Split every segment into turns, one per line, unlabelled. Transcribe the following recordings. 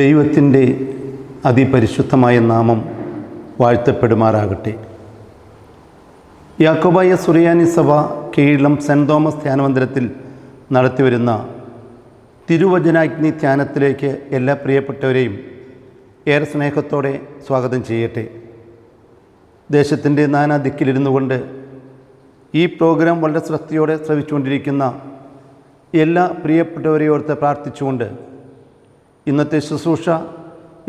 ദൈവത്തിൻ്റെ അതിപരിശുദ്ധമായ നാമം വാഴ്ത്തപ്പെടുമാറാകട്ടെ യാക്കോബായ സുറിയാനി സഭ കീഴിലും സെൻറ് തോമസ് ധ്യാനമന്ദിരത്തിൽ നടത്തിവരുന്ന തിരുവചനാഗ്നി ധ്യാനത്തിലേക്ക് എല്ലാ പ്രിയപ്പെട്ടവരെയും ഏറെ സ്നേഹത്തോടെ സ്വാഗതം ചെയ്യട്ടെ ദേശത്തിൻ്റെ നാനാ ദിക്കിലിരുന്നു കൊണ്ട് ഈ പ്രോഗ്രാം വളരെ ശ്രദ്ധയോടെ ശ്രവിച്ചുകൊണ്ടിരിക്കുന്ന എല്ലാ പ്രിയപ്പെട്ടവരെയോർത്ത് പ്രാർത്ഥിച്ചുകൊണ്ട് ഇന്നത്തെ ശുശ്രൂഷ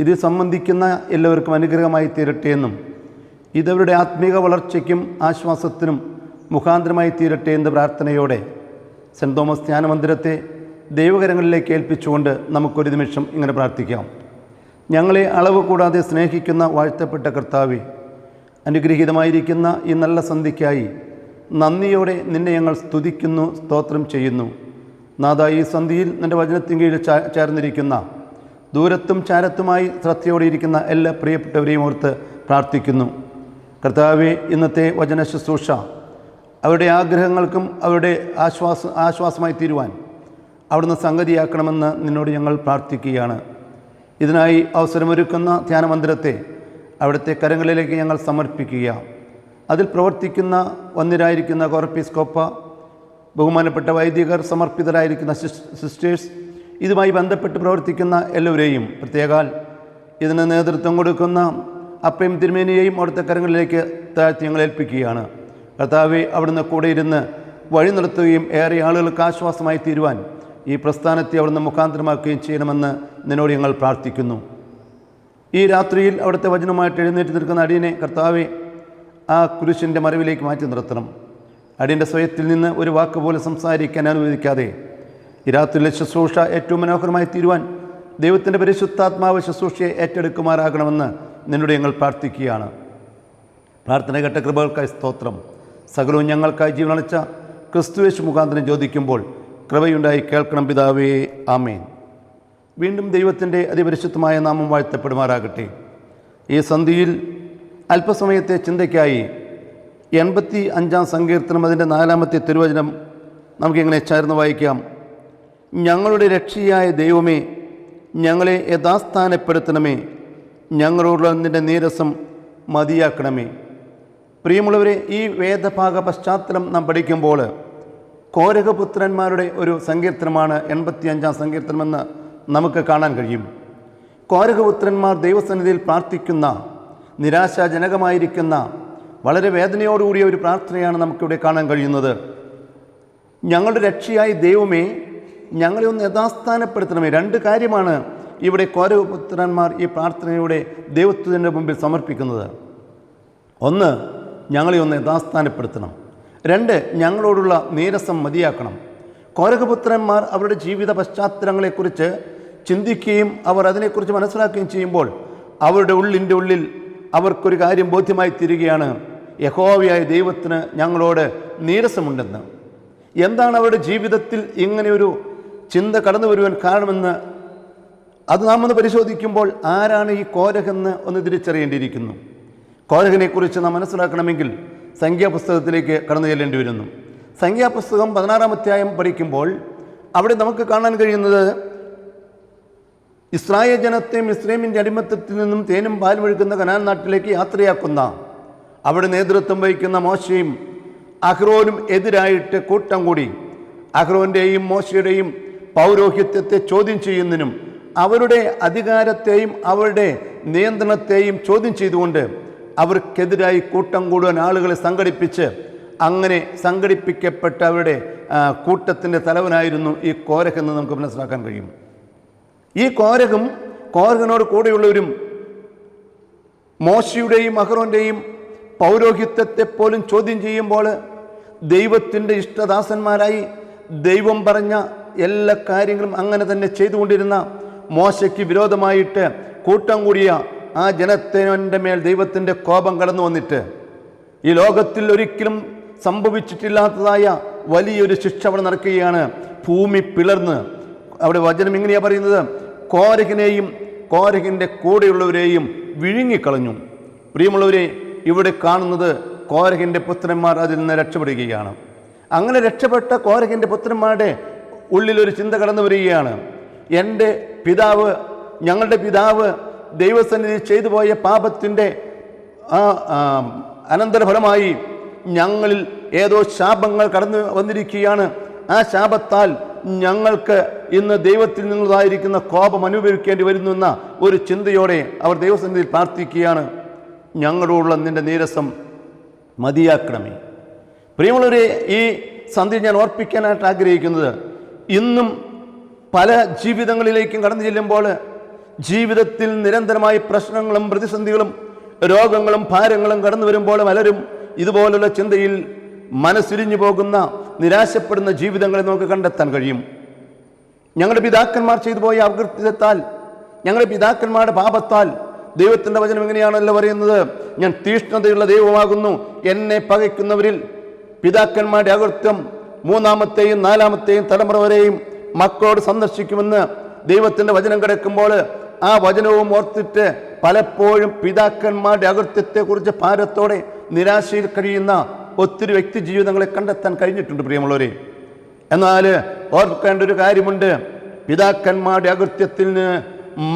ഇത് സംബന്ധിക്കുന്ന എല്ലാവർക്കും അനുഗ്രഹമായി തീരട്ടെ എന്നും ഇതവരുടെ ആത്മീക വളർച്ചയ്ക്കും ആശ്വാസത്തിനും മുഖാന്തരമായി തീരട്ടെ എന്ന പ്രാർത്ഥനയോടെ സെൻറ് തോമസ് ധ്യാനമന്ദിരത്തെ ദൈവകരങ്ങളിലേക്ക് ഏൽപ്പിച്ചുകൊണ്ട് നമുക്കൊരു നിമിഷം ഇങ്ങനെ പ്രാർത്ഥിക്കാം ഞങ്ങളെ അളവ് കൂടാതെ സ്നേഹിക്കുന്ന വാഴ്ത്തപ്പെട്ട കർത്താവ് അനുഗ്രഹീതമായിരിക്കുന്ന ഈ നല്ല സന്ധിക്കായി നന്ദിയോടെ നിന്നെ ഞങ്ങൾ സ്തുതിക്കുന്നു സ്തോത്രം ചെയ്യുന്നു നാദാ ഈ സന്ധിയിൽ നിൻ്റെ വചനത്തിൻ കീഴിൽ ചേർന്നിരിക്കുന്ന ദൂരത്തും ചാരത്തുമായി ശ്രദ്ധയോടെയിരിക്കുന്ന എല്ലാ പ്രിയപ്പെട്ടവരെയും ഓർത്ത് പ്രാർത്ഥിക്കുന്നു കർത്താവെ ഇന്നത്തെ വചന ശുശ്രൂഷ അവരുടെ ആഗ്രഹങ്ങൾക്കും അവരുടെ ആശ്വാസ ആശ്വാസമായി തീരുവാൻ അവിടുന്ന് സംഗതിയാക്കണമെന്ന് നിന്നോട് ഞങ്ങൾ പ്രാർത്ഥിക്കുകയാണ് ഇതിനായി അവസരമൊരുക്കുന്ന ധ്യാനമന്ദിരത്തെ അവിടുത്തെ കരങ്ങളിലേക്ക് ഞങ്ങൾ സമർപ്പിക്കുക അതിൽ പ്രവർത്തിക്കുന്ന വന്നിരായിരിക്കുന്ന കോപ്പ ബഹുമാനപ്പെട്ട വൈദികർ സമർപ്പിതരായിരിക്കുന്ന സിസ്റ്റേഴ്സ് ഇതുമായി ബന്ധപ്പെട്ട് പ്രവർത്തിക്കുന്ന എല്ലാവരെയും പ്രത്യേകാൽ ഇതിന് നേതൃത്വം കൊടുക്കുന്ന അപ്പയും തിരുമേനിയെയും അവിടുത്തെ കരങ്ങളിലേക്ക് താഴ്ത്തി ഞങ്ങൾ ഏൽപ്പിക്കുകയാണ് കർത്താവ് അവിടുന്ന് കൂടെ ഇരുന്ന് വഴി നിർത്തുകയും ഏറെ ആളുകൾക്ക് ആശ്വാസമായി തീരുവാൻ ഈ പ്രസ്ഥാനത്തെ അവിടുന്ന് മുഖാന്തരമാക്കുകയും ചെയ്യണമെന്ന് നിന്നോട് ഞങ്ങൾ പ്രാർത്ഥിക്കുന്നു ഈ രാത്രിയിൽ അവിടുത്തെ വചനമായിട്ട് എഴുന്നേറ്റ് നിൽക്കുന്ന അടിയനെ കർത്താവെ ആ കുരിശിൻ്റെ മറിവിലേക്ക് മാറ്റി നിർത്തണം അടിയൻ്റെ സ്വയത്തിൽ നിന്ന് ഒരു വാക്ക് പോലെ സംസാരിക്കാൻ അനുവദിക്കാതെ ഇരാത്രിയിലെ ശുശ്രൂഷ ഏറ്റവും മനോഹരമായി തീരുവാൻ ദൈവത്തിൻ്റെ പരിശുദ്ധാത്മാവ് ശുശ്രൂഷയെ ഏറ്റെടുക്കുമാറാകണമെന്ന് നിന്നോട് ഞങ്ങൾ പ്രാർത്ഥിക്കുകയാണ് പ്രാർത്ഥന കേട്ട കൃപകൾക്കായി സ്തോത്രം സകലവും ഞങ്ങൾക്കായി ജീവനളിച്ച ക്രിസ്തുവേശ് മുഖാന്തരം ചോദിക്കുമ്പോൾ കൃപയുണ്ടായി കേൾക്കണം പിതാവേ ആമേൻ വീണ്ടും ദൈവത്തിൻ്റെ അതിപരിശുദ്ധമായ നാമം വാഴ്ത്തപ്പെടുമാറാകട്ടെ ഈ സന്ധിയിൽ അല്പസമയത്തെ ചിന്തയ്ക്കായി എൺപത്തി അഞ്ചാം സങ്കീർത്തനം അതിൻ്റെ നാലാമത്തെ തിരുവചനം നമുക്കിങ്ങനെ ചേർന്ന് വായിക്കാം ഞങ്ങളുടെ രക്ഷയായ ദൈവമേ ഞങ്ങളെ യഥാസ്ഥാനപ്പെടുത്തണമേ ഞങ്ങളോടുള്ള നിൻ്റെ നീരസം മതിയാക്കണമേ പ്രിയമുള്ളവരെ ഈ വേദഭാഗ പശ്ചാത്തലം നാം പഠിക്കുമ്പോൾ കോരകപുത്രന്മാരുടെ ഒരു സങ്കീർത്തനമാണ് എൺപത്തിയഞ്ചാം സങ്കീർത്തനമെന്ന് നമുക്ക് കാണാൻ കഴിയും കോരകപുത്രന്മാർ ദൈവസന്നിധിയിൽ പ്രാർത്ഥിക്കുന്ന നിരാശാജനകമായിരിക്കുന്ന വളരെ വേദനയോടുകൂടിയ ഒരു പ്രാർത്ഥനയാണ് നമുക്കിവിടെ കാണാൻ കഴിയുന്നത് ഞങ്ങളുടെ രക്ഷയായി ദൈവമേ ഞങ്ങളെ ഒന്ന് യഥാസ്ഥാനപ്പെടുത്തണമേ രണ്ട് കാര്യമാണ് ഇവിടെ കോരപുത്രന്മാർ ഈ പ്രാർത്ഥനയുടെ ദൈവത്വത്തിൻ്റെ മുമ്പിൽ സമർപ്പിക്കുന്നത് ഒന്ന് ഞങ്ങളെ ഒന്ന് യഥാസ്ഥാനപ്പെടുത്തണം രണ്ട് ഞങ്ങളോടുള്ള നീരസം മതിയാക്കണം കോരകപുത്രന്മാർ അവരുടെ ജീവിത പശ്ചാത്തലങ്ങളെക്കുറിച്ച് ചിന്തിക്കുകയും അവർ അതിനെക്കുറിച്ച് മനസ്സിലാക്കുകയും ചെയ്യുമ്പോൾ അവരുടെ ഉള്ളിൻ്റെ ഉള്ളിൽ അവർക്കൊരു കാര്യം ബോധ്യമായി തീരുകയാണ് യഹോവയായ ദൈവത്തിന് ഞങ്ങളോട് നീരസമുണ്ടെന്ന് എന്താണ് അവരുടെ ജീവിതത്തിൽ ഇങ്ങനെയൊരു ചിന്ത കടന്നു വരുവാൻ കാരണമെന്ന് അത് നാം ഒന്ന് പരിശോധിക്കുമ്പോൾ ആരാണ് ഈ കോരകെന്ന് ഒന്ന് തിരിച്ചറിയേണ്ടിയിരിക്കുന്നു കോരകനെക്കുറിച്ച് നാം മനസ്സിലാക്കണമെങ്കിൽ സംഖ്യാപുസ്തകത്തിലേക്ക് കടന്നു ചെല്ലേണ്ടി വരുന്നു സംഖ്യാപുസ്തകം പതിനാറാം അധ്യായം പഠിക്കുമ്പോൾ അവിടെ നമുക്ക് കാണാൻ കഴിയുന്നത് ഇസ്രായേൽ ജനത്തെ ഇസ്ലേമിൻ്റെ അടിമത്തത്തിൽ നിന്നും തേനും പാലും ഒഴുക്കുന്ന കനാൻ നാട്ടിലേക്ക് യാത്രയാക്കുന്ന അവിടെ നേതൃത്വം വഹിക്കുന്ന മോശയും അഹ്റോനും എതിരായിട്ട് കൂട്ടം കൂടി അഹ്റോൻ്റെയും മോശയുടെയും പൗരോഹിത്യത്തെ ചോദ്യം ചെയ്യുന്നതിനും അവരുടെ അധികാരത്തെയും അവരുടെ നിയന്ത്രണത്തെയും ചോദ്യം ചെയ്തുകൊണ്ട് അവർക്കെതിരായി കൂട്ടം കൂടുവാൻ ആളുകളെ സംഘടിപ്പിച്ച് അങ്ങനെ സംഘടിപ്പിക്കപ്പെട്ട അവരുടെ കൂട്ടത്തിൻ്റെ തലവനായിരുന്നു ഈ കോരഖ് എന്ന് നമുക്ക് മനസ്സിലാക്കാൻ കഴിയും ഈ കോരഖും കോരഖിനോട് കൂടെയുള്ളവരും മോശയുടെയും അഹ്റോൻ്റെയും പൗരോഹിത്യത്തെ പോലും ചോദ്യം ചെയ്യുമ്പോൾ ദൈവത്തിൻ്റെ ഇഷ്ടദാസന്മാരായി ദൈവം പറഞ്ഞ എല്ലാ കാര്യങ്ങളും അങ്ങനെ തന്നെ ചെയ്തുകൊണ്ടിരുന്ന മോശയ്ക്ക് വിരോധമായിട്ട് കൂട്ടം കൂടിയ ആ ജനത്തിനൻ്റെ മേൽ ദൈവത്തിൻ്റെ കോപം കടന്നു വന്നിട്ട് ഈ ലോകത്തിൽ ഒരിക്കലും സംഭവിച്ചിട്ടില്ലാത്തതായ വലിയൊരു ശിക്ഷ അവിടെ നടക്കുകയാണ് ഭൂമി പിളർന്ന് അവിടെ വചനം ഇങ്ങനെയാണ് പറയുന്നത് കോരഹിനെയും കോരഹിൻ്റെ കൂടെയുള്ളവരെയും വിഴുങ്ങിക്കളഞ്ഞു പ്രിയമുള്ളവരെ ഇവിടെ കാണുന്നത് കോരഹിൻ്റെ പുത്രന്മാർ അതിൽ നിന്ന് രക്ഷപ്പെടുകയാണ് അങ്ങനെ രക്ഷപ്പെട്ട കോരഹിൻ്റെ പുത്രന്മാരുടെ ഉള്ളിലൊരു ചിന്ത കടന്നു വരികയാണ് എൻ്റെ പിതാവ് ഞങ്ങളുടെ പിതാവ് ദൈവസന്നിധി ചെയ്തു പോയ പാപത്തിൻ്റെ അനന്തരഫലമായി ഞങ്ങളിൽ ഏതോ ശാപങ്ങൾ കടന്നു വന്നിരിക്കുകയാണ് ആ ശാപത്താൽ ഞങ്ങൾക്ക് ഇന്ന് ദൈവത്തിൽ നിന്നുള്ളതായിരിക്കുന്ന കോപം അനുഭവിക്കേണ്ടി വരുന്നുവെന്ന ഒരു ചിന്തയോടെ അവർ ദൈവസന്നിധിയിൽ പ്രാർത്ഥിക്കുകയാണ് ഞങ്ങളോടുള്ള നിൻ്റെ നീരസം മതിയാക്കണമേ പ്രിയമുള്ളവരെ ഈ സന്ധി ഞാൻ ഓർപ്പിക്കാനായിട്ട് ആഗ്രഹിക്കുന്നത് ഇന്നും പല ജീവിതങ്ങളിലേക്കും കടന്നു ചെല്ലുമ്പോൾ ജീവിതത്തിൽ നിരന്തരമായി പ്രശ്നങ്ങളും പ്രതിസന്ധികളും രോഗങ്ങളും ഭാരങ്ങളും കടന്നു വരുമ്പോൾ പലരും ഇതുപോലുള്ള ചിന്തയിൽ മനസ്സിരിഞ്ഞു പോകുന്ന നിരാശപ്പെടുന്ന ജീവിതങ്ങളെ നമുക്ക് കണ്ടെത്താൻ കഴിയും ഞങ്ങളുടെ പിതാക്കന്മാർ ചെയ്തു പോയ അകൃത്യത്താൽ ഞങ്ങളുടെ പിതാക്കന്മാരുടെ പാപത്താൽ ദൈവത്തിൻ്റെ വചനം എങ്ങനെയാണല്ലോ പറയുന്നത് ഞാൻ തീഷ്ണതയുള്ള ദൈവമാകുന്നു എന്നെ പകയ്ക്കുന്നവരിൽ പിതാക്കന്മാരുടെ അകൃത്യം മൂന്നാമത്തെയും നാലാമത്തെയും തലമുറ വരെയും മക്കളോട് സന്ദർശിക്കുമെന്ന് ദൈവത്തിൻ്റെ വചനം കിടക്കുമ്പോൾ ആ വചനവും ഓർത്തിട്ട് പലപ്പോഴും പിതാക്കന്മാരുടെ അകൃത്യത്തെക്കുറിച്ച് ഭാരത്തോടെ നിരാശയിൽ കഴിയുന്ന ഒത്തിരി വ്യക്തി ജീവിതങ്ങളെ കണ്ടെത്താൻ കഴിഞ്ഞിട്ടുണ്ട് പ്രിയമുള്ളവരെ എന്നാൽ ഓർക്കേണ്ട ഒരു കാര്യമുണ്ട് പിതാക്കന്മാരുടെ അകൃത്യത്തിൽ നിന്ന്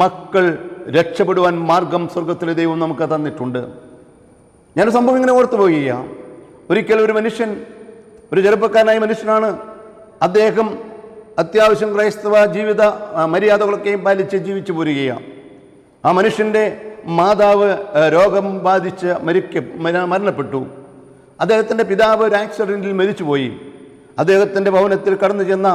മക്കൾ രക്ഷപ്പെടുവാൻ മാർഗം സ്വർഗത്തിലെ ദൈവം നമുക്ക് തന്നിട്ടുണ്ട് ഞാൻ സംഭവം ഇങ്ങനെ ഓർത്തു പോവുകയാണ് ഒരിക്കലും ഒരു മനുഷ്യൻ ഒരു ചെറുപ്പക്കാരനായ മനുഷ്യനാണ് അദ്ദേഹം അത്യാവശ്യം ക്രൈസ്തവ ജീവിത മര്യാദകളൊക്കെയും പാലിച്ച് ജീവിച്ചു പോരുകയാണ് ആ മനുഷ്യൻ്റെ മാതാവ് രോഗം ബാധിച്ച് മരിക്ക മരണപ്പെട്ടു അദ്ദേഹത്തിൻ്റെ പിതാവ് ഒരു ആക്സിഡൻറ്റിൽ മരിച്ചുപോയി അദ്ദേഹത്തിൻ്റെ ഭവനത്തിൽ കടന്നു ചെന്ന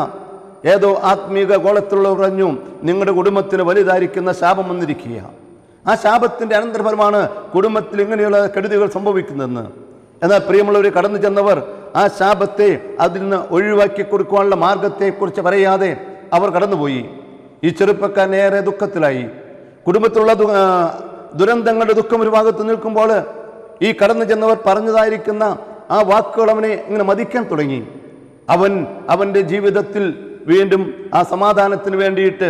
ഏതോ ആത്മീക കോളത്തിലുള്ളവർ പറഞ്ഞു നിങ്ങളുടെ കുടുംബത്തിന് വലുതായിരിക്കുന്ന ശാപം വന്നിരിക്കുകയാണ് ആ ശാപത്തിൻ്റെ അനന്തരഫലമാണ് കുടുംബത്തിൽ ഇങ്ങനെയുള്ള കെടുതികൾ സംഭവിക്കുന്നതെന്ന് എന്നാൽ പ്രിയമുള്ളവർ കടന്നു ചെന്നവർ ആ ശാപത്തെ അതിൽ നിന്ന് ഒഴിവാക്കി കൊടുക്കുവാനുള്ള മാർഗത്തെക്കുറിച്ച് പറയാതെ അവർ കടന്നുപോയി ഈ ചെറുപ്പക്കാർ ഏറെ ദുഃഖത്തിലായി കുടുംബത്തിലുള്ള ദുരന്തങ്ങളുടെ ദുഃഖം ഒരു ഭാഗത്ത് നിൽക്കുമ്പോൾ ഈ കടന്നു ചെന്നവർ പറഞ്ഞതായിരിക്കുന്ന ആ വാക്കുകൾ അവനെ ഇങ്ങനെ മതിക്കാൻ തുടങ്ങി അവൻ അവൻ്റെ ജീവിതത്തിൽ വീണ്ടും ആ സമാധാനത്തിന് വേണ്ടിയിട്ട്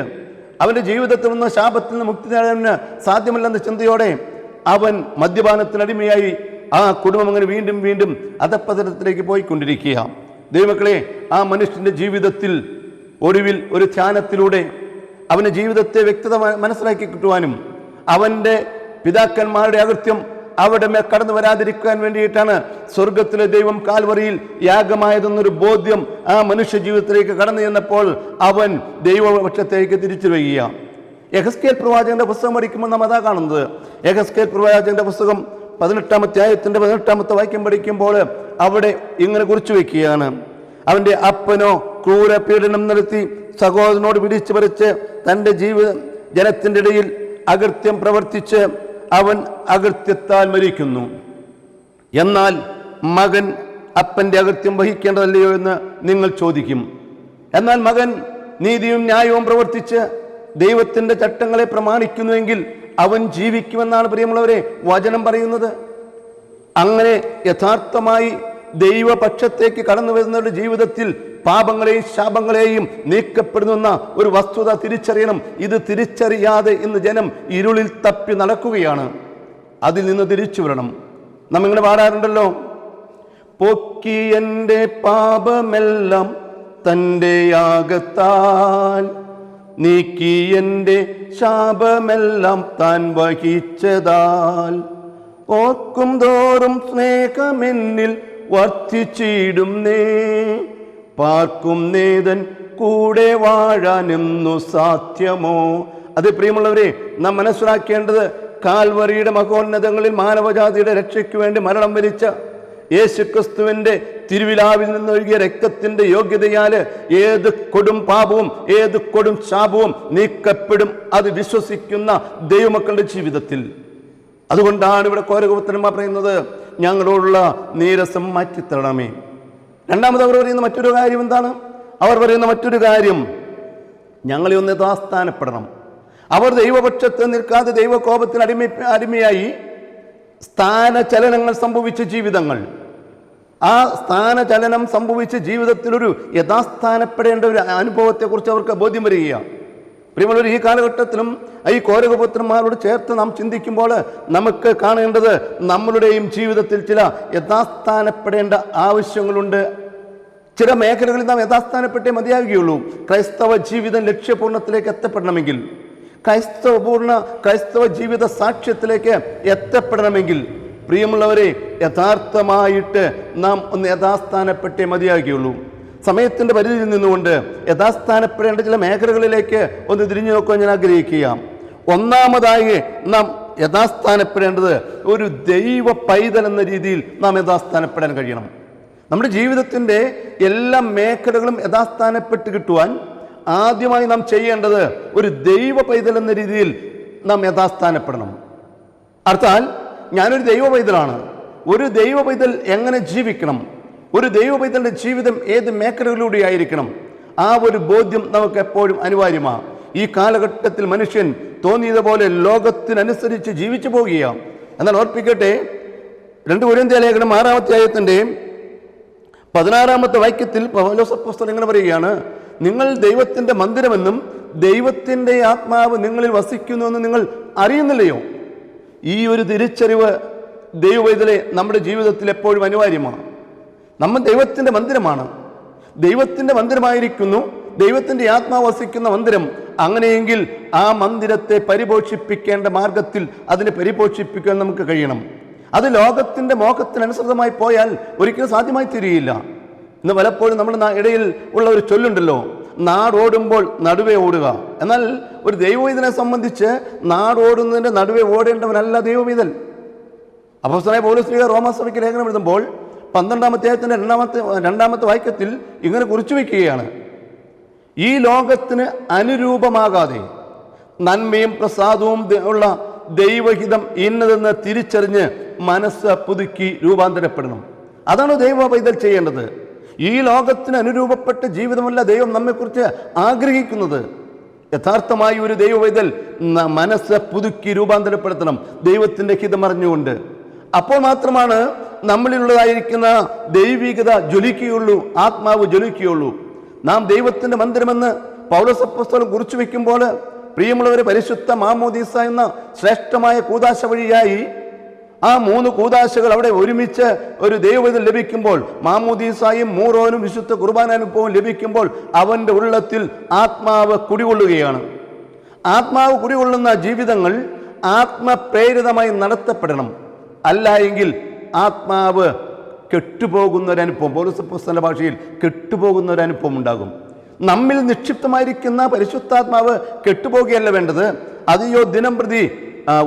അവൻ്റെ ജീവിതത്തിൽ നിന്ന് ശാപത്തിൽ നിന്ന് മുക്തി നേടാൻ സാധ്യമല്ലെന്ന ചിന്തയോടെ അവൻ മദ്യപാനത്തിനടിമയായി ആ കുടുംബം അങ്ങനെ വീണ്ടും വീണ്ടും അധപ്പതനത്തിലേക്ക് പോയിക്കൊണ്ടിരിക്കുക ദൈവക്കളെ ആ മനുഷ്യൻ്റെ ജീവിതത്തിൽ ഒടുവിൽ ഒരു ധ്യാനത്തിലൂടെ അവൻ്റെ ജീവിതത്തെ വ്യക്തത മനസ്സിലാക്കി കിട്ടുവാനും അവൻ്റെ പിതാക്കന്മാരുടെ അകൃത്യം അവിടെ മേൽ കടന്നു വരാതിരിക്കാൻ വേണ്ടിയിട്ടാണ് സ്വർഗത്തിലെ ദൈവം കാൽവറിയിൽ യാഗമായതെന്നൊരു ബോധ്യം ആ മനുഷ്യ ജീവിതത്തിലേക്ക് കടന്നു ചെന്നപ്പോൾ അവൻ ദൈവപക്ഷത്തേക്ക് തിരിച്ചു വയ്ക്കുക യഹസ്കേൽ പ്രവാചകന്റെ പുസ്തകം പഠിക്കുമ്പോൾ നമ്മൾ അതാ കാണുന്നത് യഹസ്കേൽ പ്രവാചകന്റെ പുസ്തകം പതിനെട്ടാം അധ്യായത്തിൻ്റെ പതിനെട്ടാമത്തെ വാക്യം പഠിക്കുമ്പോൾ അവിടെ ഇങ്ങനെ കുറിച്ചു വയ്ക്കുകയാണ് അവൻ്റെ അപ്പനോ ക്രൂരപീഡനം നടത്തി സഹോദരനോട് പിടിച്ചു പറിച്ച് തൻ്റെ ജീവിത ജനത്തിൻ്റെ ഇടയിൽ അകൃത്യം പ്രവർത്തിച്ച് അവൻ അകൃത്യത്താൽ മരിക്കുന്നു എന്നാൽ മകൻ അപ്പൻ്റെ അകൃത്യം വഹിക്കേണ്ടതല്ലയോ എന്ന് നിങ്ങൾ ചോദിക്കും എന്നാൽ മകൻ നീതിയും ന്യായവും പ്രവർത്തിച്ച് ദൈവത്തിൻ്റെ ചട്ടങ്ങളെ പ്രമാണിക്കുന്നുവെങ്കിൽ അവൻ ജീവിക്കുമെന്നാണ് പ്രിയമുള്ളവരെ വചനം പറയുന്നത് അങ്ങനെ യഥാർത്ഥമായി ദൈവപക്ഷത്തേക്ക് കടന്നു വരുന്നവരുടെ ജീവിതത്തിൽ പാപങ്ങളെയും ശാപങ്ങളെയും നീക്കപ്പെടുന്ന ഒരു വസ്തുത തിരിച്ചറിയണം ഇത് തിരിച്ചറിയാതെ ഇന്ന് ജനം ഇരുളിൽ തപ്പി നടക്കുകയാണ് അതിൽ നിന്ന് തിരിച്ചു വരണം നാം ഇങ്ങനെ പാടാറുണ്ടല്ലോ പൊക്കി എൻ്റെ പാപമെല്ലാം തൻ്റെ യാഗത്താൽ നീക്കി എൻ്റെ ശാപമെല്ലാം താൻ വഹിച്ചതാൽ ഓർക്കും തോറും സ്നേഹമെന്നിൽ വർദ്ധിച്ചിടും നേ പാർക്കും നേതൻ കൂടെ വാഴാനെന്നു സാധ്യമോ അത് പ്രിയമുള്ളവരെ നാം മനസ്സിലാക്കേണ്ടത് കാൽവറിയുടെ മഹോന്നതങ്ങളിൽ മാനവജാതിയുടെ രക്ഷയ്ക്ക് വേണ്ടി മരണം വരിച്ച യേശുക്രിസ്തുവിന്റെ തിരുവിലാവിൽ നിന്നൊഴുകിയ രക്തത്തിന്റെ യോഗ്യതയാൽ ഏത് കൊടും പാപവും ഏത് കൊടും ശാപവും നീക്കപ്പെടും അത് വിശ്വസിക്കുന്ന ദൈവമക്കളുടെ ജീവിതത്തിൽ അതുകൊണ്ടാണ് ഇവിടെ കോരകുപുത്രന്മാർ പറയുന്നത് ഞങ്ങളോടുള്ള നീരസം മാറ്റിത്തരണമേ രണ്ടാമത് അവർ പറയുന്ന മറ്റൊരു കാര്യം എന്താണ് അവർ പറയുന്ന മറ്റൊരു കാര്യം ഞങ്ങളെ ഒന്ന് യഥാസ്ഥാനപ്പെടണം അവർ ദൈവപക്ഷത്ത് നിൽക്കാതെ ദൈവകോപത്തിന് അടിമ അടിമയായി സ്ഥാനചലനങ്ങൾ സംഭവിച്ച ജീവിതങ്ങൾ ആ സ്ഥാനചലനം സംഭവിച്ച് ജീവിതത്തിലൊരു യഥാസ്ഥാനപ്പെടേണ്ട ഒരു അനുഭവത്തെക്കുറിച്ച് അവർക്ക് ബോധ്യം വരികയ പ്രിയമുള്ളവർ ഈ കാലഘട്ടത്തിലും ഈ കോരകപുത്രന്മാരോട് ചേർത്ത് നാം ചിന്തിക്കുമ്പോൾ നമുക്ക് കാണേണ്ടത് നമ്മളുടെയും ജീവിതത്തിൽ ചില യഥാസ്ഥാനപ്പെടേണ്ട ആവശ്യങ്ങളുണ്ട് ചില മേഖലകളിൽ നാം യഥാസ്ഥാനപ്പെട്ടേ മതിയാകുകയുള്ളൂ ക്രൈസ്തവ ജീവിതം ലക്ഷ്യപൂർണ്ണത്തിലേക്ക് എത്തപ്പെടണമെങ്കിൽ ക്രൈസ്തവപൂർണ്ണ ക്രൈസ്തവ ജീവിത സാക്ഷ്യത്തിലേക്ക് എത്തപ്പെടണമെങ്കിൽ പ്രിയമുള്ളവരെ യഥാർത്ഥമായിട്ട് നാം ഒന്ന് യഥാസ്ഥാനപ്പെട്ടേ മതിയാകുകയുള്ളൂ സമയത്തിൻ്റെ പരിധിയിൽ നിന്നുകൊണ്ട് യഥാസ്ഥാനപ്പെടേണ്ട ചില മേഖലകളിലേക്ക് ഒന്ന് തിരിഞ്ഞു നോക്കാൻ ഞാൻ ആഗ്രഹിക്കുക ഒന്നാമതായി നാം യഥാസ്ഥാനപ്പെടേണ്ടത് ഒരു ദൈവ പൈതൽ എന്ന രീതിയിൽ നാം യഥാസ്ഥാനപ്പെടാൻ കഴിയണം നമ്മുടെ ജീവിതത്തിൻ്റെ എല്ലാ മേഖലകളും യഥാസ്ഥാനപ്പെട്ട് കിട്ടുവാൻ ആദ്യമായി നാം ചെയ്യേണ്ടത് ഒരു ദൈവ പൈതൽ എന്ന രീതിയിൽ നാം യഥാസ്ഥാനപ്പെടണം അർത്ഥാൽ ഞാനൊരു ദൈവ പൈതലാണ് ഒരു ദൈവ പൈതൽ എങ്ങനെ ജീവിക്കണം ഒരു ദൈവ പൈതലിൻ്റെ ജീവിതം ഏത് മേഖലകളിലൂടെ ആയിരിക്കണം ആ ഒരു ബോധ്യം നമുക്ക് എപ്പോഴും അനിവാര്യമാണ് ഈ കാലഘട്ടത്തിൽ മനുഷ്യൻ പോലെ ലോകത്തിനനുസരിച്ച് ജീവിച്ചു പോകുകയാണ് എന്നാൽ ഓർപ്പിക്കട്ടെ രണ്ട് ഒരന്ത്യ ലേഖനം ആറാമത്തെ ആയത്തിൻ്റെ പതിനാറാമത്തെ വാക്യത്തിൽ പൗലോസപ്പുസ്തകം ഇങ്ങനെ പറയുകയാണ് നിങ്ങൾ ദൈവത്തിൻ്റെ മന്ദിരമെന്നും ദൈവത്തിൻ്റെ ആത്മാവ് നിങ്ങളിൽ വസിക്കുന്നുവെന്ന് നിങ്ങൾ അറിയുന്നില്ലയോ ഈ ഒരു തിരിച്ചറിവ് ദൈവവേദലെ നമ്മുടെ ജീവിതത്തിൽ എപ്പോഴും അനിവാര്യമാണ് നമ്മൾ ദൈവത്തിൻ്റെ മന്ദിരമാണ് ദൈവത്തിൻ്റെ മന്ദിരമായിരിക്കുന്നു ദൈവത്തിൻ്റെ ആത്മാവസിക്കുന്ന മന്ദിരം അങ്ങനെയെങ്കിൽ ആ മന്ദിരത്തെ പരിപോഷിപ്പിക്കേണ്ട മാർഗത്തിൽ അതിനെ പരിപോഷിപ്പിക്കാൻ നമുക്ക് കഴിയണം അത് ലോകത്തിൻ്റെ മോഹത്തിനനുസൃതമായി പോയാൽ ഒരിക്കലും സാധ്യമായി തീരുകയില്ല ഇന്ന് പലപ്പോഴും നമ്മുടെ ഇടയിൽ ഉള്ള ഒരു ചൊല്ലുണ്ടല്ലോ നാടോടുമ്പോൾ നടുവേ ഓടുക എന്നാൽ ഒരു ദൈവവീതനെ സംബന്ധിച്ച് നാടോടുന്നതിൻ്റെ നടുവേ ഓടേണ്ടവനല്ല ദൈവവീതൻ അപ്പോസ്തനായ പോലീസ് റോമാസഭയ്ക്ക് ലേഖനം എഴുതുമ്പോൾ പന്ത്രണ്ടാം അദ്ദേഹത്തിൻ്റെ രണ്ടാമത്തെ രണ്ടാമത്തെ വാക്യത്തിൽ ഇങ്ങനെ കുറിച്ചു വയ്ക്കുകയാണ് ഈ ലോകത്തിന് അനുരൂപമാകാതെ നന്മയും പ്രസാദവും ഉള്ള ദൈവഹിതം ഇന്നതെന്ന് തിരിച്ചറിഞ്ഞ് മനസ്സ് പുതുക്കി രൂപാന്തരപ്പെടണം അതാണ് ദൈവ പൈതൽ ചെയ്യേണ്ടത് ഈ ലോകത്തിന് അനുരൂപപ്പെട്ട ജീവിതമല്ല ദൈവം നമ്മെക്കുറിച്ച് ആഗ്രഹിക്കുന്നത് യഥാർത്ഥമായി ഒരു ദൈവവൈതൽ മനസ്സ് പുതുക്കി രൂപാന്തരപ്പെടുത്തണം ദൈവത്തിൻ്റെ ഹിതമറിഞ്ഞുകൊണ്ട് അപ്പോൾ മാത്രമാണ് നമ്മളിലുള്ളതായിരിക്കുന്ന ദൈവികത ജ്വലിക്കുകയുള്ളൂ ആത്മാവ് ജ്വലിക്കുകയുള്ളൂ നാം ദൈവത്തിൻ്റെ മന്ദിരമെന്ന് പൗരസപ്പുസ്തകം കുറിച്ചു വയ്ക്കുമ്പോൾ പ്രിയമുള്ളവരെ പരിശുദ്ധ മാമോദീസ എന്ന ശ്രേഷ്ഠമായ കൂതാശ വഴിയായി ആ മൂന്ന് കൂതാശകൾ അവിടെ ഒരുമിച്ച് ഒരു ദൈവവിധം ലഭിക്കുമ്പോൾ മാമൂദീസായും മൂറോനും വിശുദ്ധ അനുഭവം ലഭിക്കുമ്പോൾ അവൻ്റെ ഉള്ളത്തിൽ ആത്മാവ് കുടികൊള്ളുകയാണ് ആത്മാവ് കുടികൊള്ളുന്ന ജീവിതങ്ങൾ ആത്മപ്രേരിതമായി നടത്തപ്പെടണം അല്ല എങ്കിൽ ആത്മാവ് കെട്ടുപോകുന്ന ഒരു അനുഭവം പൗരസപ്പുസ്തല ഭാഷയിൽ കെട്ടുപോകുന്ന ഒരു അനുഭവം ഉണ്ടാകും നമ്മിൽ നിക്ഷിപ്തമായിരിക്കുന്ന പരിശുദ്ധാത്മാവ് കെട്ടുപോകുകയല്ല വേണ്ടത് അതിയോ ദിനം പ്രതി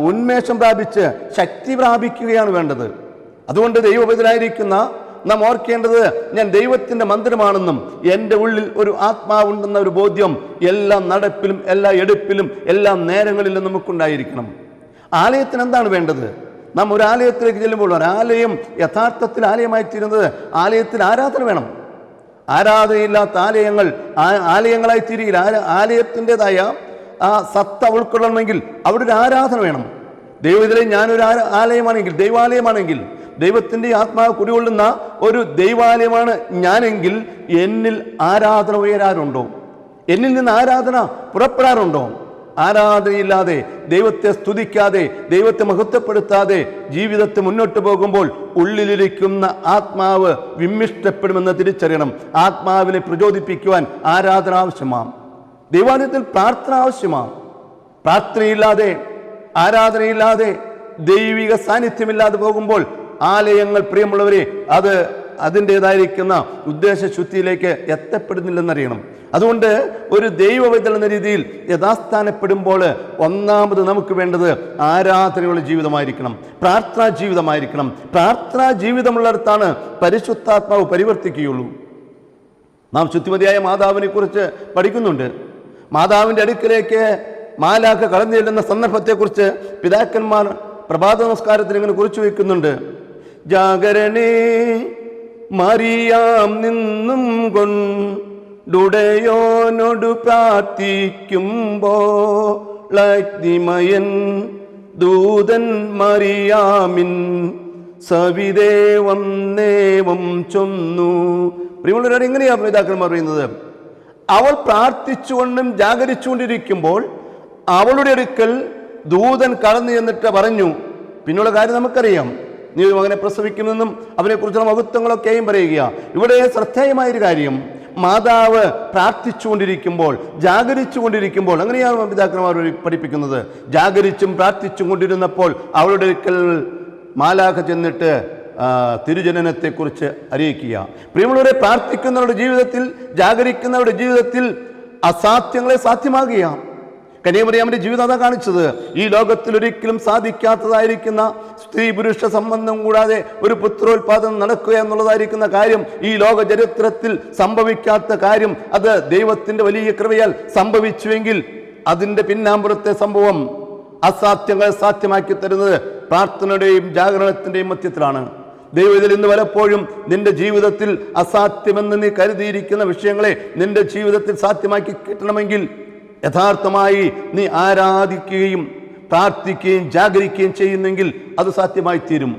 ഉന്മേഷം പ്രാപിച്ച് ശക്തി പ്രാപിക്കുകയാണ് വേണ്ടത് അതുകൊണ്ട് ദൈവപതിലായിരിക്കുന്ന നാം ഓർക്കേണ്ടത് ഞാൻ ദൈവത്തിൻ്റെ മന്ദിരമാണെന്നും എൻ്റെ ഉള്ളിൽ ഒരു ആത്മാവുണ്ടെന്ന ഒരു ബോധ്യം എല്ലാ നടപ്പിലും എല്ലാ എടുപ്പിലും എല്ലാ നേരങ്ങളിലും നമുക്കുണ്ടായിരിക്കണം ആലയത്തിന് എന്താണ് വേണ്ടത് നാം ഒരു ആലയത്തിലേക്ക് ചെല്ലുമ്പോൾ ഒരാലയം യഥാർത്ഥത്തിൽ ആലയമായി തീരുന്നത് ആലയത്തിൽ ആരാധന വേണം ആരാധനയില്ലാത്ത ആലയങ്ങൾ ആലയങ്ങളായി തീരുകയില്ല ആലയത്തിൻ്റെതായ ആ സത്ത ഉൾക്കൊള്ളണമെങ്കിൽ അവിടെ ഒരു ആരാധന വേണം ദൈവത്തിലെ ഞാനൊരു ആലയമാണെങ്കിൽ ദൈവാലയമാണെങ്കിൽ ദൈവത്തിൻ്റെ ആത്മാവ് കുടികൊള്ളുന്ന ഒരു ദൈവാലയമാണ് ഞാനെങ്കിൽ എന്നിൽ ആരാധന ഉയരാറുണ്ടോ എന്നിൽ നിന്ന് ആരാധന പുറപ്പെടാറുണ്ടോ ആരാധനയില്ലാതെ ദൈവത്തെ സ്തുതിക്കാതെ ദൈവത്തെ മഹത്വപ്പെടുത്താതെ ജീവിതത്തെ മുന്നോട്ട് പോകുമ്പോൾ ഉള്ളിലിരിക്കുന്ന ആത്മാവ് വിമ്മിഷ്ടപ്പെടുമെന്ന് തിരിച്ചറിയണം ആത്മാവിനെ പ്രചോദിപ്പിക്കുവാൻ ആരാധന ആവശ്യമാണ് ദൈവാലയത്തിൽ പ്രാർത്ഥന ആവശ്യമാണ് പ്രാർത്ഥനയില്ലാതെ ആരാധനയില്ലാതെ ദൈവിക സാന്നിധ്യമില്ലാതെ പോകുമ്പോൾ ആലയങ്ങൾ പ്രിയമുള്ളവരെ അത് അതിൻ്റെതായിരിക്കുന്ന ഉദ്ദേശശുദ്ധിയിലേക്ക് എത്തപ്പെടുന്നില്ലെന്നറിയണം അതുകൊണ്ട് ഒരു ദൈവവിദ്യ എന്ന രീതിയിൽ യഥാസ്ഥാനപ്പെടുമ്പോൾ ഒന്നാമത് നമുക്ക് വേണ്ടത് ആരാധനയുള്ള ജീവിതമായിരിക്കണം പ്രാർത്ഥനാ ജീവിതമായിരിക്കണം പ്രാർത്ഥനാ ജീവിതമുള്ളിടത്താണ് പരിശുദ്ധാത്മാവ് പരിവർത്തിക്കുകയുള്ളൂ നാം ശുദ്ധിമതിയായ മാതാവിനെ കുറിച്ച് പഠിക്കുന്നുണ്ട് മാതാവിൻ്റെ അടുക്കിലേക്ക് മാലാഖ കടന്നു ചെല്ലുന്ന സന്ദർഭത്തെക്കുറിച്ച് പിതാക്കന്മാർ പ്രഭാത നമസ്കാരത്തിന് ഇങ്ങനെ കുറിച്ചു വയ്ക്കുന്നുണ്ട് ജാഗരണേ മറിയാം നിന്നും കൊണ്ടുടയോനോടു പ്രാർത്ഥിക്കുമ്പോ ലഗ്നിമയൻ ദൂതൻ മറിയാമിൻ സവിദേവം ദേവം ചൊന്നു പ്രിയമുള്ളവരോട് ഇങ്ങനെയാണ് പിതാക്കന്മാർ പറയുന്നത് അവൾ പ്രാർത്ഥിച്ചുകൊണ്ടും ജാഗരിച്ചുകൊണ്ടിരിക്കുമ്പോൾ അവളുടെ അടുക്കൽ ദൂതൻ കടന്നു എന്നിട്ട് പറഞ്ഞു പിന്നുള്ള കാര്യം നമുക്കറിയാം നീ ഒരു മകനെ പ്രസവിക്കുമെന്നും അവനെക്കുറിച്ചുള്ള മഹത്വങ്ങളൊക്കെയും പറയുക ഇവിടെ ശ്രദ്ധേയമായൊരു കാര്യം മാതാവ് പ്രാർത്ഥിച്ചുകൊണ്ടിരിക്കുമ്പോൾ ജാഗരിച്ചുകൊണ്ടിരിക്കുമ്പോൾ അങ്ങനെയാണ് പിതാക്കന്മാർ പഠിപ്പിക്കുന്നത് ജാഗരിച്ചും പ്രാർത്ഥിച്ചും കൊണ്ടിരുന്നപ്പോൾ അവളുടെ ഒരിക്കൽ മാലാഖ ചെന്നിട്ട് തിരുജനനത്തെക്കുറിച്ച് അറിയിക്കുക പ്രിയമുള്ളവരെ പ്രാർത്ഥിക്കുന്നവരുടെ ജീവിതത്തിൽ ജാഗരിക്കുന്നവരുടെ ജീവിതത്തിൽ അസാധ്യങ്ങളെ സാധ്യമാകുക കന്യാമറിയാമിൻ്റെ ജീവിതം അതാണ് കാണിച്ചത് ഈ ലോകത്തിൽ ഒരിക്കലും സാധിക്കാത്തതായിരിക്കുന്ന സ്ത്രീ പുരുഷ സംബന്ധം കൂടാതെ ഒരു പുത്രോത്പാദനം നടക്കുക എന്നുള്ളതായിരിക്കുന്ന കാര്യം ഈ ലോക ചരിത്രത്തിൽ സംഭവിക്കാത്ത കാര്യം അത് ദൈവത്തിൻ്റെ വലിയ കൃപയാൽ സംഭവിച്ചുവെങ്കിൽ അതിൻ്റെ പിന്നാമ്പുറത്തെ സംഭവം അസാധ്യങ്ങൾ സാധ്യമാക്കി തരുന്നത് പ്രാർത്ഥനയുടെയും ജാഗരണത്തിൻ്റെയും മധ്യത്തിലാണ് ദൈവത്തിൽ ഇന്ന് പലപ്പോഴും നിന്റെ ജീവിതത്തിൽ അസാധ്യമെന്ന് നീ കരുതിയിരിക്കുന്ന വിഷയങ്ങളെ നിന്റെ ജീവിതത്തിൽ സാധ്യമാക്കി കിട്ടണമെങ്കിൽ യഥാർത്ഥമായി നീ ആരാധിക്കുകയും പ്രാർത്ഥിക്കുകയും ജാഗരിക്കുകയും ചെയ്യുന്നെങ്കിൽ അത് സാധ്യമായി തീരും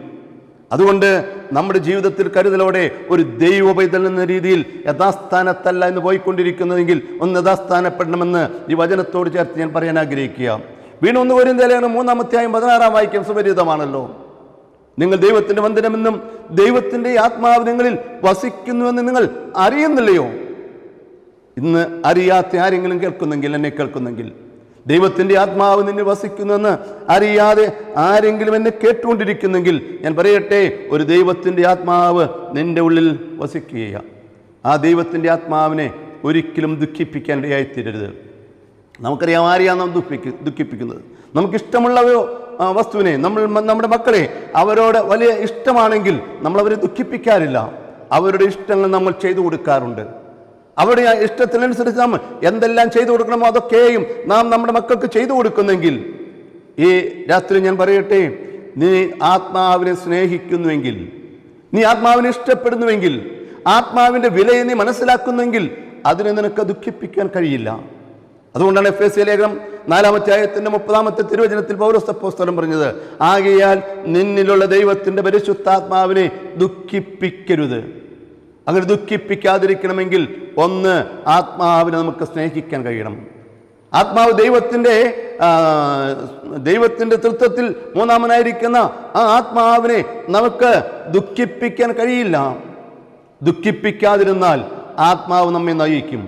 അതുകൊണ്ട് നമ്മുടെ ജീവിതത്തിൽ കരുതലോടെ ഒരു ദൈവ പൈതൽ എന്ന രീതിയിൽ യഥാസ്ഥാനത്തല്ല എന്ന് പോയിക്കൊണ്ടിരിക്കുന്നതെങ്കിൽ ഒന്ന് യഥാസ്ഥാനപ്പെടണമെന്ന് ഈ വചനത്തോട് ചേർത്ത് ഞാൻ പറയാൻ ആഗ്രഹിക്കുക വീണ്ടും ഒന്ന് വരും തലയാണ് മൂന്നാമത്തെയായും പതിനാറാം വായിക്കും സുപരിതമാണല്ലോ നിങ്ങൾ ദൈവത്തിന്റെ വന്ദനമെന്നും ദൈവത്തിന്റെ ആത്മാവ് നിങ്ങളിൽ വസിക്കുന്നുവെന്ന് നിങ്ങൾ അറിയുന്നില്ലയോ ഇന്ന് അറിയാത്ത ആരെങ്കിലും കേൾക്കുന്നെങ്കിൽ എന്നെ കേൾക്കുന്നെങ്കിൽ ദൈവത്തിന്റെ ആത്മാവ് നിന്നെ വസിക്കുന്നുവെന്ന് അറിയാതെ ആരെങ്കിലും എന്നെ കേട്ടുകൊണ്ടിരിക്കുന്നെങ്കിൽ ഞാൻ പറയട്ടെ ഒരു ദൈവത്തിന്റെ ആത്മാവ് നിന്റെ ഉള്ളിൽ വസിക്കുക ആ ദൈവത്തിന്റെ ആത്മാവിനെ ഒരിക്കലും ദുഃഖിപ്പിക്കാൻ ഇടയായിത്തീരരുത് നമുക്കറിയാം ആരെയാണ് നാം ദുഃഖിപ്പി ദുഃഖിപ്പിക്കുന്നത് നമുക്കിഷ്ടമുള്ളവയോ വസ്തുവിനെ നമ്മൾ നമ്മുടെ മക്കളെ അവരോട് വലിയ ഇഷ്ടമാണെങ്കിൽ നമ്മൾ അവരെ ദുഃഖിപ്പിക്കാറില്ല അവരുടെ ഇഷ്ടങ്ങൾ നമ്മൾ ചെയ്തു കൊടുക്കാറുണ്ട് അവരുടെ ആ ഇഷ്ടത്തിനനുസരിച്ച് നമ്മൾ എന്തെല്ലാം ചെയ്തു കൊടുക്കണമോ അതൊക്കെയും നാം നമ്മുടെ മക്കൾക്ക് ചെയ്തു കൊടുക്കുന്നെങ്കിൽ ഈ രാത്രി ഞാൻ പറയട്ടെ നീ ആത്മാവിനെ സ്നേഹിക്കുന്നുവെങ്കിൽ നീ ആത്മാവിനെ ഇഷ്ടപ്പെടുന്നുവെങ്കിൽ ആത്മാവിൻ്റെ വിലയെ നീ മനസ്സിലാക്കുന്നെങ്കിൽ അതിനെ നിനക്ക് ദുഃഖിപ്പിക്കാൻ കഴിയില്ല അതുകൊണ്ടാണ് എഫ് എസ് ലേഖനം നാലാമധ്യായത്തിന്റെ മുപ്പതാമത്തെ തിരുവചനത്തിൽ പൗരസ്തപ്പോസ്തലം പറഞ്ഞത് ആകെയാൽ നിന്നിലുള്ള ദൈവത്തിന്റെ പരിശുദ്ധാത്മാവിനെ ദുഃഖിപ്പിക്കരുത് അങ്ങനെ ദുഃഖിപ്പിക്കാതിരിക്കണമെങ്കിൽ ഒന്ന് ആത്മാവിനെ നമുക്ക് സ്നേഹിക്കാൻ കഴിയണം ആത്മാവ് ദൈവത്തിൻ്റെ ദൈവത്തിൻ്റെ തൃത്വത്തിൽ മൂന്നാമനായിരിക്കുന്ന ആ ആത്മാവിനെ നമുക്ക് ദുഃഖിപ്പിക്കാൻ കഴിയില്ല ദുഃഖിപ്പിക്കാതിരുന്നാൽ ആത്മാവ് നമ്മെ നയിക്കും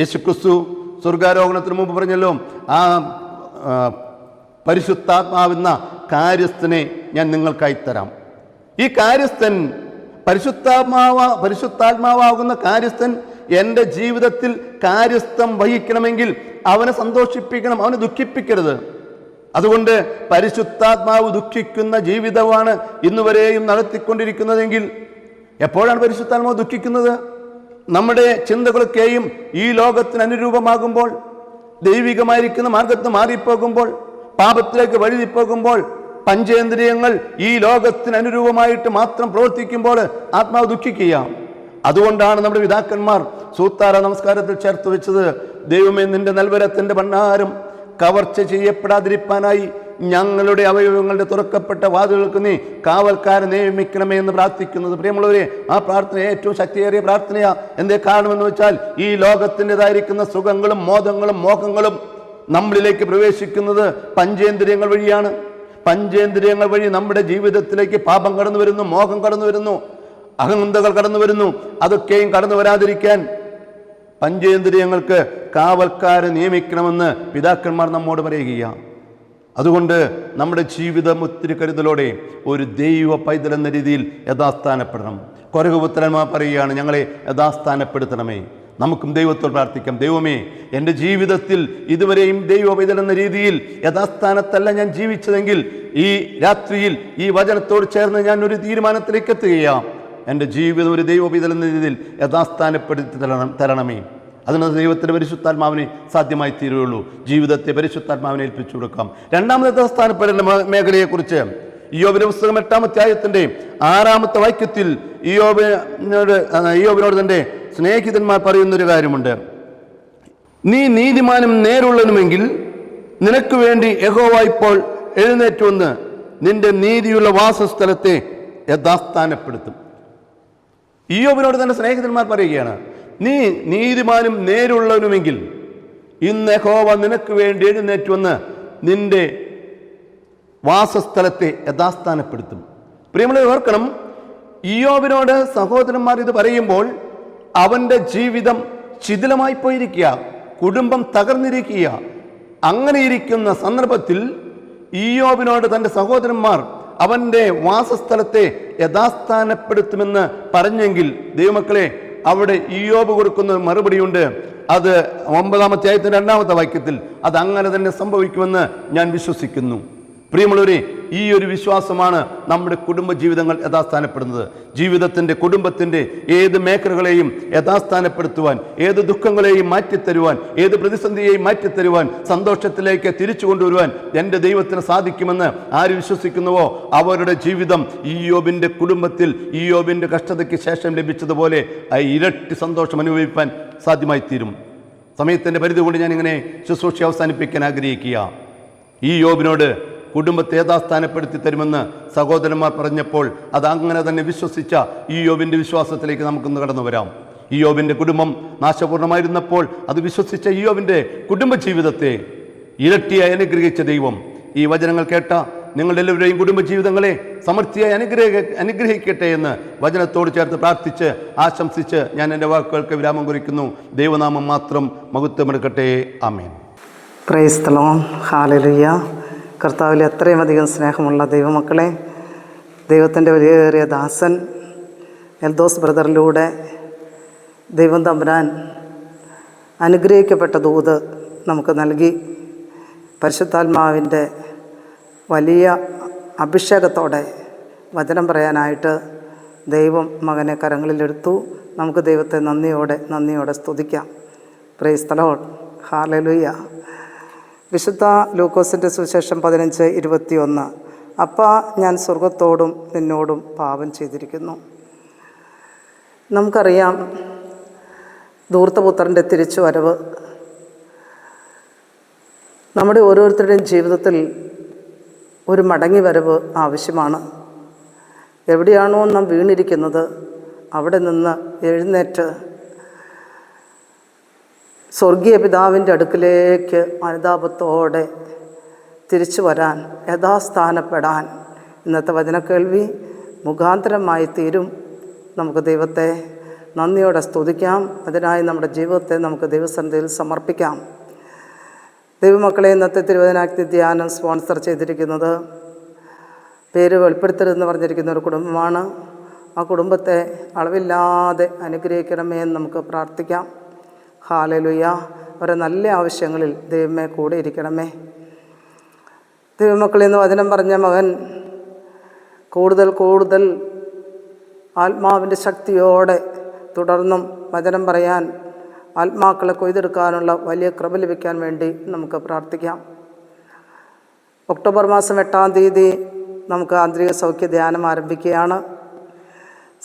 യേശുക്രിസ്തു സ്വർഗാരോഹണത്തിന് മുമ്പ് പറഞ്ഞല്ലോ ആ പരിശുദ്ധാത്മാവുന്ന കാര്യസ്ഥനെ ഞാൻ നിങ്ങൾക്കായി തരാം ഈ കാര്യസ്ഥൻ പരിശുദ്ധാത്മാവ പരിശുദ്ധാത്മാവാകുന്ന കാര്യസ്ഥൻ എൻ്റെ ജീവിതത്തിൽ കാര്യസ്ഥം വഹിക്കണമെങ്കിൽ അവനെ സന്തോഷിപ്പിക്കണം അവനെ ദുഃഖിപ്പിക്കരുത് അതുകൊണ്ട് പരിശുദ്ധാത്മാവ് ദുഃഖിക്കുന്ന ജീവിതമാണ് ഇന്നുവരെയും നടത്തിക്കൊണ്ടിരിക്കുന്നതെങ്കിൽ എപ്പോഴാണ് പരിശുദ്ധാത്മാവ് ദുഃഖിക്കുന്നത് നമ്മുടെ ചിന്തകളൊക്കെയും ഈ ലോകത്തിന് അനുരൂപമാകുമ്പോൾ ദൈവികമായിരിക്കുന്ന മാർഗത്തിന് മാറിപ്പോകുമ്പോൾ പാപത്തിലേക്ക് വഴുതിപ്പോകുമ്പോൾ പഞ്ചേന്ദ്രിയങ്ങൾ ഈ ലോകത്തിന് അനുരൂപമായിട്ട് മാത്രം പ്രവർത്തിക്കുമ്പോൾ ആത്മാവ് ദുഃഖിക്കുക അതുകൊണ്ടാണ് നമ്മുടെ പിതാക്കന്മാർ സൂത്താര നമസ്കാരത്തിൽ ചേർത്ത് വെച്ചത് ദൈവമേ നിന്റെ നൽവരത്തിൻ്റെ ഭണ്ണാരം കവർച്ച ചെയ്യപ്പെടാതിരിപ്പാനായി ഞങ്ങളുടെ അവയവങ്ങളുടെ തുറക്കപ്പെട്ട വാതിലുകൾക്ക് നീ കാവൽക്കാരെ നിയമിക്കണമേ എന്ന് പ്രാർത്ഥിക്കുന്നത് പ്രിയമുള്ളവരെ ആ പ്രാർത്ഥന ഏറ്റവും ശക്തിയേറിയ പ്രാർത്ഥനയാ എന്തേ കാരണമെന്ന് വെച്ചാൽ ഈ ലോകത്തിൻ്റെതായിരിക്കുന്ന സുഖങ്ങളും മോദങ്ങളും മോഹങ്ങളും നമ്മളിലേക്ക് പ്രവേശിക്കുന്നത് പഞ്ചേന്ദ്രിയങ്ങൾ വഴിയാണ് പഞ്ചേന്ദ്രിയങ്ങൾ വഴി നമ്മുടെ ജീവിതത്തിലേക്ക് പാപം കടന്നു വരുന്നു മോഹം കടന്നു വരുന്നു അഹന്തകൾ കടന്നു വരുന്നു അതൊക്കെയും കടന്നു വരാതിരിക്കാൻ പഞ്ചേന്ദ്രിയങ്ങൾക്ക് കാവൽക്കാരെ നിയമിക്കണമെന്ന് പിതാക്കന്മാർ നമ്മോട് പറയുകയാണ് അതുകൊണ്ട് നമ്മുടെ ജീവിതം ഒത്തിരി കരുതലോടെ ഒരു ദൈവ പൈതൽ എന്ന രീതിയിൽ യഥാസ്ഥാനപ്പെടണം കൊരകപുത്രന്മാർ പറയുകയാണ് ഞങ്ങളെ യഥാസ്ഥാനപ്പെടുത്തണമേ നമുക്കും ദൈവത്തോട് പ്രാർത്ഥിക്കാം ദൈവമേ എൻ്റെ ജീവിതത്തിൽ ഇതുവരെയും ദൈവ പൈതൽ എന്ന രീതിയിൽ യഥാസ്ഥാനത്തല്ല ഞാൻ ജീവിച്ചതെങ്കിൽ ഈ രാത്രിയിൽ ഈ വചനത്തോട് ചേർന്ന് ഞാൻ ഒരു തീരുമാനത്തിലേക്ക് എത്തുകയാണ് എൻ്റെ ജീവിതം ഒരു ദൈവപൈതൽ എന്ന രീതിയിൽ യഥാസ്ഥാനപ്പെടുത്തി തരണം തരണമേ അതിന് ദൈവത്തിൻ്റെ പരിശുദ്ധാത്മാവിനെ സാധ്യമായി തീരുകയുള്ളൂ ജീവിതത്തെ പരിശുദ്ധാത്മാവിനെ ഏൽപ്പിച്ചു കൊടുക്കാം രണ്ടാമത്തെ സ്ഥാനപ്പെടേണ്ട മേഖലയെക്കുറിച്ച് യോബിന്റെ പുസ്തകം എട്ടാമത്യായത്തിൻ്റെ അധ്യായത്തിൻ്റെ ആറാമത്തെ വാക്യത്തിൽ യോബിനോട് യോബിനോട് തൻ്റെ സ്നേഹിതന്മാർ പറയുന്നൊരു കാര്യമുണ്ട് നീ നീതിമാനും നേരുള്ളനുമെങ്കിൽ നിനക്ക് വേണ്ടി യഹോവ ഇപ്പോൾ എഴുന്നേറ്റ് വന്ന് നിന്റെ നീതിയുള്ള വാസസ്ഥലത്തെ യഥാസ്ഥാനപ്പെടുത്തും ഈയോബിനോട് തന്നെ സ്നേഹിതന്മാർ പറയുകയാണ് നീ നീതിമാനും നേരുള്ളവനുമെങ്കിൽ ഇന്ന് ഹോവ നിനക്ക് വേണ്ടി എഴുന്നേറ്റ് വന്ന് നിന്റെ വാസസ്ഥലത്തെ യഥാസ്ഥാനപ്പെടുത്തും പ്രിയമുള്ള ഓർക്കണം ഇയോബിനോട് സഹോദരന്മാർ ഇത് പറയുമ്പോൾ അവൻ്റെ ജീവിതം ശിഥിലമായി പോയിരിക്കുക കുടുംബം തകർന്നിരിക്കുക അങ്ങനെ ഇരിക്കുന്ന സന്ദർഭത്തിൽ ഇയോബിനോട് തൻ്റെ സഹോദരന്മാർ അവൻ്റെ വാസസ്ഥലത്തെ യഥാസ്ഥാനപ്പെടുത്തുമെന്ന് പറഞ്ഞെങ്കിൽ ദൈവമക്കളെ അവിടെ യോബ് കൊടുക്കുന്ന മറുപടിയുണ്ട് അത് ഒമ്പതാമത്തെ ആയത്തിൻ്റെ രണ്ടാമത്തെ വാക്യത്തിൽ അത് അങ്ങനെ തന്നെ സംഭവിക്കുമെന്ന് ഞാൻ വിശ്വസിക്കുന്നു പ്രിയമുള്ളവരെ ഈ ഒരു വിശ്വാസമാണ് നമ്മുടെ കുടുംബ ജീവിതങ്ങൾ യഥാസ്ഥാനപ്പെടുന്നത് ജീവിതത്തിൻ്റെ കുടുംബത്തിൻ്റെ ഏത് മേഖലകളെയും യഥാസ്ഥാനപ്പെടുത്തുവാൻ ഏത് ദുഃഖങ്ങളെയും മാറ്റിത്തരുവാൻ ഏത് പ്രതിസന്ധിയെയും മാറ്റിത്തരുവാൻ സന്തോഷത്തിലേക്ക് തിരിച്ചു കൊണ്ടുവരുവാൻ എൻ്റെ ദൈവത്തിന് സാധിക്കുമെന്ന് ആര് വിശ്വസിക്കുന്നുവോ അവരുടെ ജീവിതം ഈ യോബിൻ്റെ കുടുംബത്തിൽ ഈ യോബിൻ്റെ കഷ്ടതയ്ക്ക് ശേഷം ലഭിച്ചതുപോലെ ഇരട്ടി സന്തോഷം അനുഭവിപ്പാൻ സാധ്യമായിത്തീരും തീരും സമയത്തിൻ്റെ പരിധി കൊണ്ട് ഞാനിങ്ങനെ ശുശ്രൂഷ അവസാനിപ്പിക്കാൻ ആഗ്രഹിക്കുക ഈ യോബിനോട് കുടുംബത്തെ യഥാസ്ഥാനപ്പെടുത്തി തരുമെന്ന് സഹോദരന്മാർ പറഞ്ഞപ്പോൾ അത് അങ്ങനെ തന്നെ വിശ്വസിച്ച ഈ യോബിൻ്റെ വിശ്വാസത്തിലേക്ക് നമുക്കൊന്ന് കടന്നു വരാം ഈ യോബിൻ്റെ കുടുംബം നാശപൂർണമായിരുന്നപ്പോൾ അത് വിശ്വസിച്ച ഈ യോബിൻ്റെ കുടുംബജീവിതത്തെ ഇരട്ടിയായി അനുഗ്രഹിച്ച ദൈവം ഈ വചനങ്ങൾ കേട്ട നിങ്ങളെല്ലാവരുടെയും കുടുംബജീവിതങ്ങളെ സമൃദ്ധിയായി അനുഗ്രഹ അനുഗ്രഹിക്കട്ടെ എന്ന് വചനത്തോട് ചേർത്ത് പ്രാർത്ഥിച്ച് ആശംസിച്ച് ഞാൻ എൻ്റെ വാക്കുകൾക്ക് വിരാമം കുറിക്കുന്നു ദൈവനാമം മാത്രം മഹത്വമെടുക്കട്ടെ ആമേൻ
പ്രൈസ്തലോ ഹാലലിയ കർത്താവിൽ അത്രയും അധികം സ്നേഹമുള്ള ദൈവമക്കളെ ദൈവത്തിൻ്റെ വലിയേറിയ ദാസൻ എൽദോസ് ബ്രദറിലൂടെ ദൈവം തമ്പുരാൻ അനുഗ്രഹിക്കപ്പെട്ട ദൂത് നമുക്ക് നൽകി പരിശുദ്ധാത്മാവിൻ്റെ വലിയ അഭിഷേകത്തോടെ വചനം പറയാനായിട്ട് ദൈവം മകനെ കരങ്ങളിലെടുത്തു നമുക്ക് ദൈവത്തെ നന്ദിയോടെ നന്ദിയോടെ സ്തുതിക്കാം പ്രൈസ്തലോൾ ഹാലലുയ്യ വിശുദ്ധ ലൂക്കോസിൻ്റെ സുവിശേഷം പതിനഞ്ച് ഇരുപത്തിയൊന്ന് അപ്പ ഞാൻ സ്വർഗത്തോടും നിന്നോടും പാപം ചെയ്തിരിക്കുന്നു നമുക്കറിയാം ധൂർത്തപുത്രൻ്റെ തിരിച്ചു വരവ് നമ്മുടെ ഓരോരുത്തരുടെയും ജീവിതത്തിൽ ഒരു മടങ്ങി വരവ് ആവശ്യമാണ് എവിടെയാണോ നാം വീണിരിക്കുന്നത് അവിടെ നിന്ന് എഴുന്നേറ്റ് സ്വർഗീയ പിതാവിൻ്റെ അടുക്കിലേക്ക് അനുതാപത്തോടെ തിരിച്ചു വരാൻ യഥാസ്ഥാനപ്പെടാൻ ഇന്നത്തെ വചനക്കേൾവി മുഖാന്തരമായി തീരും നമുക്ക് ദൈവത്തെ നന്ദിയോടെ സ്തുതിക്കാം അതിനായി നമ്മുടെ ജീവിതത്തെ നമുക്ക് ദൈവസന്ധിയിൽ സമർപ്പിക്കാം ദൈവമക്കളെ ഇന്നത്തെ തിരുവചനാഗ്നി ധ്യാനം സ്പോൺസർ ചെയ്തിരിക്കുന്നത് പേര് വെളിപ്പെടുത്തരുതെന്ന് പറഞ്ഞിരിക്കുന്ന ഒരു കുടുംബമാണ് ആ കുടുംബത്തെ അളവില്ലാതെ അനുഗ്രഹിക്കണമേ എന്ന് നമുക്ക് പ്രാർത്ഥിക്കാം ഹാലലുയ അവരെ നല്ല ആവശ്യങ്ങളിൽ ദൈവമേ കൂടെ ഇരിക്കണമേ ദൈവമക്കളിൽ നിന്ന് വചനം പറഞ്ഞ മകൻ കൂടുതൽ കൂടുതൽ ആത്മാവിൻ്റെ ശക്തിയോടെ തുടർന്നും വചനം പറയാൻ ആത്മാക്കളെ കൊയ്തെടുക്കാനുള്ള വലിയ കൃപ ലഭിക്കാൻ വേണ്ടി നമുക്ക് പ്രാർത്ഥിക്കാം ഒക്ടോബർ മാസം എട്ടാം തീയതി നമുക്ക് ആന്തരിക സൗഖ്യ ധ്യാനം ആരംഭിക്കുകയാണ്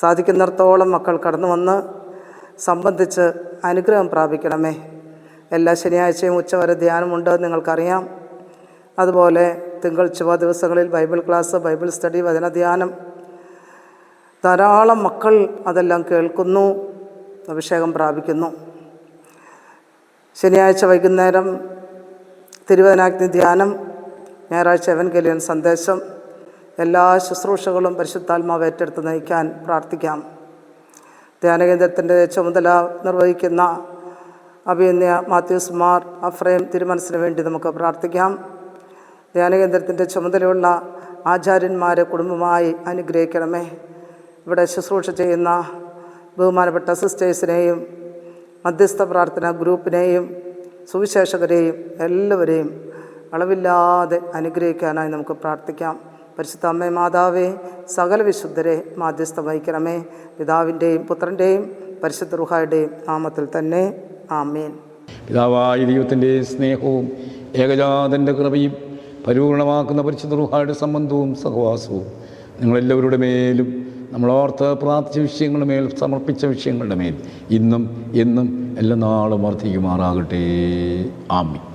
സാധിക്കുന്നിടത്തോളം മക്കൾ കടന്നു വന്ന് സംബന്ധിച്ച് അനുഗ്രഹം പ്രാപിക്കണമേ എല്ലാ ശനിയാഴ്ചയും ഉച്ചവരെ ധ്യാനമുണ്ട് നിങ്ങൾക്കറിയാം അതുപോലെ തിങ്കൾ ചുവ ദിവസങ്ങളിൽ ബൈബിൾ ക്ലാസ് ബൈബിൾ സ്റ്റഡി വചന ധ്യാനം ധാരാളം മക്കൾ അതെല്ലാം കേൾക്കുന്നു അഭിഷേകം പ്രാപിക്കുന്നു ശനിയാഴ്ച വൈകുന്നേരം തിരുവനാഗ്നി ധ്യാനം ഞായറാഴ്ച എവൻഗലിയൻ സന്ദേശം എല്ലാ ശുശ്രൂഷകളും പരിശുദ്ധാത്മാവ് ഏറ്റെടുത്ത് നയിക്കാൻ പ്രാർത്ഥിക്കാം ധ്യാനകേന്ദ്രത്തിൻ്റെ ചുമതല നിർവഹിക്കുന്ന അഭിനയ മാത്യൂസ് മാർ അഫ്രേം തിരുമനസിന് വേണ്ടി നമുക്ക് പ്രാർത്ഥിക്കാം ധ്യാനകേന്ദ്രത്തിൻ്റെ ചുമതലയുള്ള ആചാര്യന്മാരെ കുടുംബമായി അനുഗ്രഹിക്കണമേ ഇവിടെ ശുശ്രൂഷ ചെയ്യുന്ന ബഹുമാനപ്പെട്ട സിസ്റ്റേഴ്സിനെയും മധ്യസ്ഥ പ്രാർത്ഥന ഗ്രൂപ്പിനെയും സുവിശേഷകരെയും എല്ലാവരെയും അളവില്ലാതെ അനുഗ്രഹിക്കാനായി നമുക്ക് പ്രാർത്ഥിക്കാം പരിശുദ്ധ അമ്മേ മാതാവേ സകല വിശുദ്ധരെ മാധ്യസ്ഥ വഹിക്കണമേ പിതാവിൻ്റെയും പുത്രൻ്റെയും പരിശുദ്ധ റുഹായുടെയും നാമത്തിൽ തന്നെ ആമേൻ
പിതാവായ ദൈവത്തിൻ്റെ സ്നേഹവും ഏകജാതൻ്റെ കൃപയും പരിപൂർണമാക്കുന്ന പരിശുദ്ധ റുഹായുടെ സംബന്ധവും സഹവാസവും നിങ്ങളെല്ലാവരുടെ മേലും നമ്മളോർത്ത് പ്രാർത്ഥിച്ച വിഷയങ്ങളുടെ മേൽ സമർപ്പിച്ച വിഷയങ്ങളുടെ മേൽ ഇന്നും എന്നും എല്ലാ നാളും വർദ്ധിക്കുമാറാകട്ടെ ആമി